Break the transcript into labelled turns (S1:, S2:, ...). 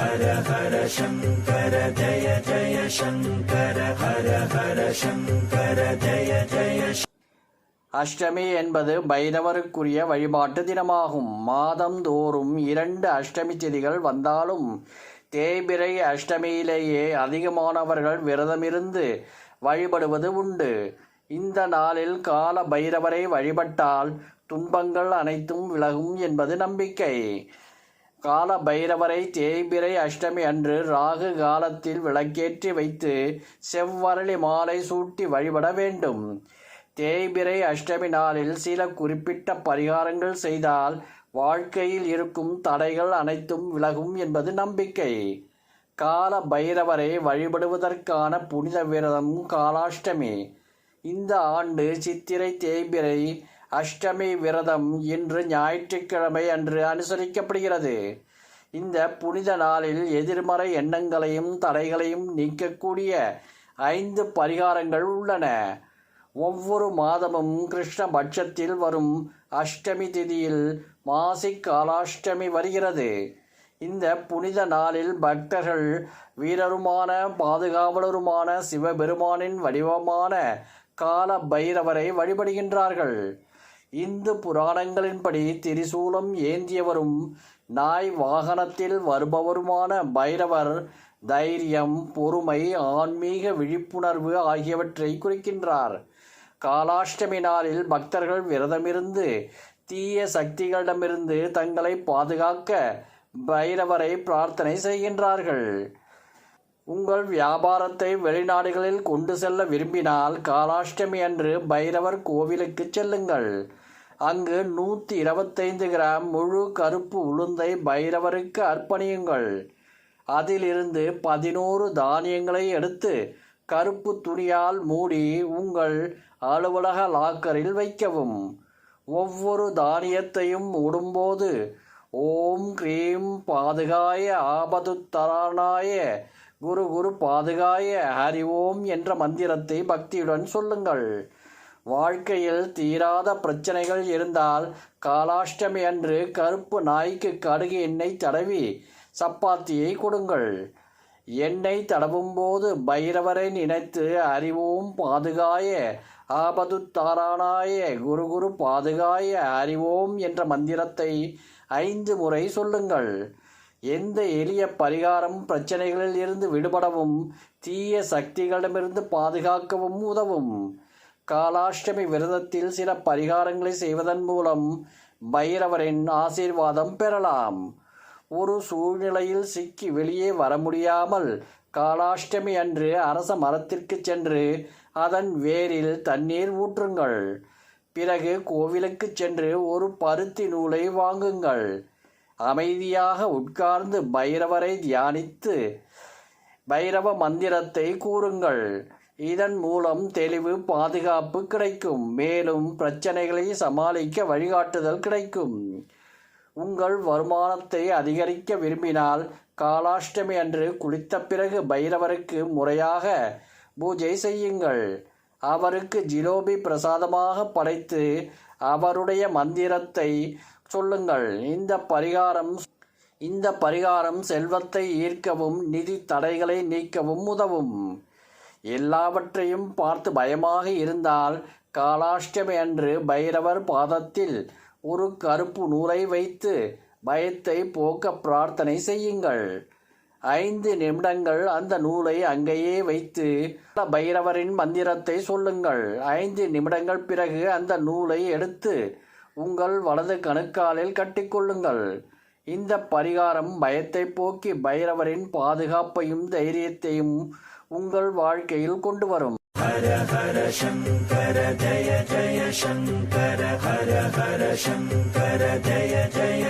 S1: ஹர ஹர சங்கர ஜய ஜய சங்கர ஹர ஹர சங்கர ஜய ஜய
S2: அஷ்டமி என்பது பைரவருக்குரிய வழிபாட்டு தினமாகும். மாதந்தோறும் இரண்டு அஷ்டமி திதிகள் வந்தாலும் தேய்பிறை அஷ்டமியிலேயே அதிகமானவர்கள் விரதமிருந்து வழிபடுவது உண்டு. இந்த நாளில் கால பைரவரை வழிபட்டால் துன்பங்கள் அனைத்தும் விலகும் என்பது நம்பிக்கை. கால பைரவரை தேய்பிரை அஷ்டமி அன்று ராகு காலத்தில் விளக்கேற்றி வைத்து செவ்வரளி மாலை சூட்டி வழிபட வேண்டும். தேய்பிரை அஷ்டமி நாளில் சில குறிப்பிட்ட பரிகாரங்கள் செய்தால் வாழ்க்கையில் இருக்கும் தடைகள் அனைத்தும் விலகும் என்பது நம்பிக்கை. கால பைரவரை வழிபடுவதற்கான புனித விரதம் காலாஷ்டமி. இந்த ஆண்டு சித்திரை தேய்பிரை அஷ்டமி விரதம் இன்று ஞாயிற்றுக்கிழமை அன்று அனுசரிக்கப்படுகிறது. இந்த புனித நாளில் எதிர்மறை எண்ணங்களையும் தடைகளையும் நீக்கக்கூடிய ஐந்து பரிகாரங்கள் உள்ளன. ஒவ்வொரு மாதமும் கிருஷ்ண பட்சத்தில் வரும் அஷ்டமி திதியில் மாசி காலாஷ்டமி வருகிறது. இந்த புனித நாளில் பக்தர்கள் வீரருமான பாதுகாவலருமான சிவபெருமானின் வடிவமான கால பைரவரை வழிபடுகின்றார்கள். இந்து புராணங்களின்படி திரிசூலம் ஏந்தியவரும் நாய் வாகனத்தில் வருபவருமான பைரவர் தைரியம் பொறுமை ஆன்மீக விழிப்புணர்வு ஆகியவற்றை குறிக்கின்றார். காலாஷ்டமி நாளில் பக்தர்கள் விரதமிருந்து தீய சக்திகளிடமிருந்து தங்களை பாதுகாக்க பைரவரை பிரார்த்தனை செய்கின்றார்கள். உங்கள் வியாபாரத்தை வெளிநாடுகளில் கொண்டு செல்ல விரும்பினால் காலாஷ்டமி அன்று பைரவர் கோவிலுக்கு செல்லுங்கள். அங்கு நூற்றி இருபத்தைந்து கிராம் முழு கருப்பு உளுந்தை பைரவருக்கு அர்ப்பணியுங்கள். அதிலிருந்து பதினோரு தானியங்களை எடுத்து கருப்பு துணியால் மூடி உங்கள் அலுவலக லாக்கரில் வைக்கவும். ஒவ்வொரு தானியத்தையும் மூடும்போது ஓம் க்ரீம் பாதுகாய ஆபதுத்தரானாய குரு குரு பாதுகாய ஹரி ஓம் என்ற மந்திரத்தை பக்தியுடன் சொல்லுங்கள். வாழ்க்கையில் தீராத பிரச்சனைகள் இருந்தால் காலாஷ்டமி அன்று கருப்பு நாய்க்கு கடுகு எண்ணெய் தடவி சப்பாத்தியை கொடுங்கள். எண்ணெய் தடவும் போது பைரவரை நினைத்து அறிவோம் பாதுகாய ஆபது குரு குரு பாதுகாய அறிவோம் என்ற மந்திரத்தை ஐந்து முறை சொல்லுங்கள். எந்த எளிய பரிகாரம் பிரச்சனைகளில் இருந்து விடுபடவும் தீய சக்திகளிடமிருந்து பாதுகாக்கவும் உதவும்? காலாஷ்டமி விரதத்தில் சில பரிகாரங்களை செய்வதன் மூலம் பைரவரின் ஆசீர்வாதம் பெறலாம். ஒரு சூழ்நிலையில் சிக்கி வெளியே வர முடியாமல் காலாஷ்டமி அன்று அரச மரத்திற்கு சென்று அதன் வேரில் தண்ணீர் ஊற்றுங்கள். பிறகு கோவிலுக்கு சென்று ஒரு பருத்தி நூலை வாங்குங்கள். அமைதியாக உட்கார்ந்து பைரவரை தியானித்து பைரவ மந்திரத்தை கூறுங்கள். இதன் மூலம் தெளிவு பாதுகாப்பு கிடைக்கும். மேலும் பிரச்சனைகளை சமாளிக்க வழிகாட்டுதல் கிடைக்கும். உங்கள் வருமானத்தை அதிகரிக்க விரும்பினால் காலாஷ்டமி அன்று குளித்த பிறகு பைரவருக்கு முறையாக பூஜை செய்யுங்கள். அவருக்கு ஜிலோபி பிரசாதமாக படைத்து அவருடைய மந்திரத்தை சொல்லுங்கள். இந்த பரிகாரம் இந்த பரிகாரம் செல்வத்தை ஈர்க்கவும் நிதி தடைகளை நீக்கவும் உதவும். எல்லாவற்றையும் பார்த்து பயமாக இருந்தால் காலாஷ்டமி அன்று பைரவர் பாதத்தில் ஒரு கருப்பு நூலை வைத்து பயத்தை போக்க பிரார்த்தனை செய்யுங்கள். ஐந்து நிமிடங்கள் அந்த நூலை அங்கேயே வைத்து பைரவரின் மந்திரத்தை சொல்லுங்கள். ஐந்து நிமிடங்கள் பிறகு அந்த நூலை எடுத்து உங்கள் வலது கணுக்காலில் கட்டிக்கொள்ளுங்கள். இந்த பரிகாரம் பயத்தை போக்கி பைரவரின் பாதுகாப்பையும் தைரியத்தையும் உங்கள் வாழ்க்கையில் கொண்டு வரும்
S1: ஹர ஹர சங்கர ஜய ஜய சங்கர ஹர ஹர சங்கர ஜய ஜய